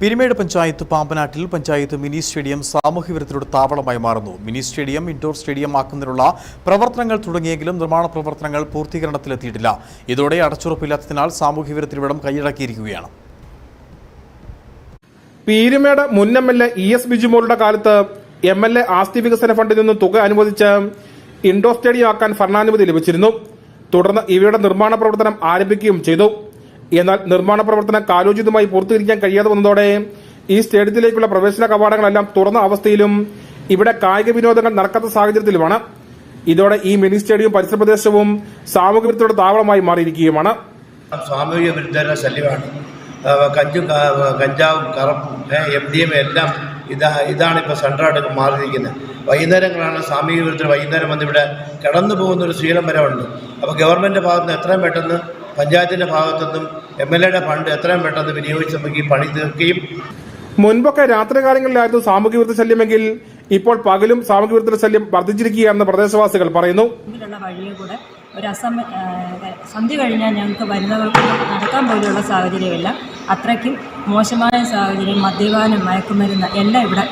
പിരിമേട് പഞ്ചായത്ത് പാമ്പനാട്ടിൽ panchayat mini stadium സാമൂഹ്യ വിരുദ്ധരുടെ താവളമായി മാറുന്നു. മിനി സ്റ്റേഡിയം ഇൻഡോർ സ്റ്റേഡിയം ആക്കുന്നതിനുള്ള പ്രവർത്തനങ്ങൾ തുടങ്ങിയെങ്കിലും നിർമ്മാണ പ്രവർത്തനങ്ങൾ പൂർത്തീകരണത്തിലെത്തിയിട്ടില്ല. ഇതോടെ അടച്ചുറപ്പില്ലാത്തതിനാൽ സാമൂഹ്യ വിരുദ്ധരിവിടം കൈയടക്കിയിരിക്കുകയാണ്. പീരുമേട് മുൻ M L A E S ബിജുമോളുടെ കാലത്ത് എം എൽ എ ആസ്തി വികസന ഫണ്ടിൽ നിന്നും തുക അനുവദിച്ച് ഇൻഡോർ സ്റ്റേഡിയം ആക്കാൻ ഭരണാനുമതി ലഭിച്ചിരുന്നു. തുടർന്ന് ഇവയുടെ നിർമ്മാണ പ്രവർത്തനം ആരംഭിക്കുകയും ചെയ്തു. എന്നാൽ നിർമ്മാണ പ്രവർത്തനം കാലോചിതമായി പൂർത്തീകരിക്കാൻ കഴിയാതെ വന്നതോടെ ഈ സ്റ്റേഡിയത്തിലേക്കുള്ള പ്രവേശന കവാടങ്ങളെല്ലാം തുറന്ന അവസ്ഥയിലും ഇവിടെ കായിക വിനോദങ്ങൾ നടക്കാത്ത സാഹചര്യത്തിലുമാണ്. ഇതോടെ ഈ മിനി സ്റ്റേഡിയം പരിസര പ്രദേശവും സാമൂഹ്യ വിരുദ്ധരുടെ താവളമായി മാറിയിരിക്കുകയുമാണ്. സാമൂഹിക വിരുദ്ധരുടെ ശല്യമാണ്. കഞ്ചും കഞ്ചാവും കറപ്പും എം ഡി എം എല്ലാം ഇതാ ഇതാണ് ഇപ്പോൾ സെന്ററായിട്ട് മാറിയിരിക്കുന്നത്. വൈകുന്നേരങ്ങളാണ് സാമൂഹിക വിരുദ്ധർ വൈകുന്നേരം വന്ന് ഇവിടെ കടന്നു പോകുന്ന ഒരു ശീലം വരെ ഉണ്ട്. അപ്പോൾ ഗവൺമെന്റ് ഭാഗത്ത് നിന്ന് എത്രയും പെട്ടെന്ന് പഞ്ചായത്തിന്റെ ഭാഗത്തുനിന്നും എം എൽ എയുടെ ഫണ്ട് എത്രയും പെട്ടെന്ന് വിനിയോഗിച്ച് നമുക്ക് ഈ പണി തീർക്കുകയും മുൻപൊക്കെ രാത്രികാലങ്ങളിലായിരുന്നു സാമൂഹ്യ വിരുദ്ധ ശല്യമെങ്കിൽ ഇപ്പോൾ പകലും സാമൂഹ്യ വിരുദ്ധ ശല്യം വർദ്ധിച്ചിരിക്കുകയാണെന്ന് പ്രദേശവാസികൾ പറയുന്നു. ഒരു അസമ ആ, സന്ധ്യ കഴിഞ്ഞാൽ ഞങ്ങൾക്ക് വനിതകൾക്ക് നടക്കാൻ പോലുള്ള സാഹചര്യമില്ല. അത്രയ്ക്കും മോശമായ സാഹചര്യം മദ്യപാനം മയക്കുമരുന്ന് എല്ലാം ഇവിടെ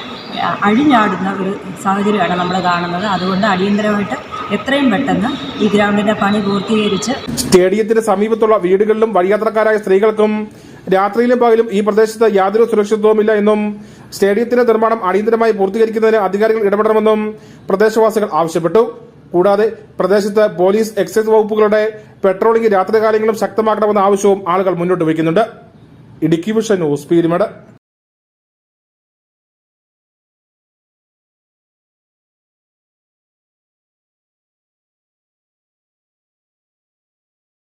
അഴിഞ്ഞാടുന്ന ഒരു സാഹചര്യമാണ് നമ്മൾ കാണുന്നത്. അതുകൊണ്ട് അടിയന്തരമായിട്ട് എത്രയും പെട്ടെന്ന് ഈ ഗ്രൗണ്ടിന്റെ പണി പൂർത്തീകരിച്ച് സ്റ്റേഡിയത്തിന് സമീപത്തുള്ള വീടുകളിലും വഴിയാത്രക്കാരായ സ്ത്രീകൾക്കും രാത്രിയിലും പകലും ഈ പ്രദേശത്ത് യാതൊരു സുരക്ഷിതത്വവുമില്ല എന്നും സ്റ്റേഡിയത്തിന്റെ നിർമ്മാണം അടിയന്തരമായി പൂർത്തീകരിക്കുന്നതിന് അധികാരികൾ ഇടപെടണമെന്നും പ്രദേശവാസികൾ ആവശ്യപ്പെട്ടു. കൂടാതെ പ്രദേശത്ത് പോലീസ് എക്സൈസ് വകുപ്പുകളുടെ പെട്രോളിംഗ് രാത്രികാലങ്ങളിലും ശക്തമാക്കണമെന്ന ആവശ്യവും ആളുകൾ മുന്നോട്ട് വയ്ക്കുന്നുണ്ട്. Idukki vision news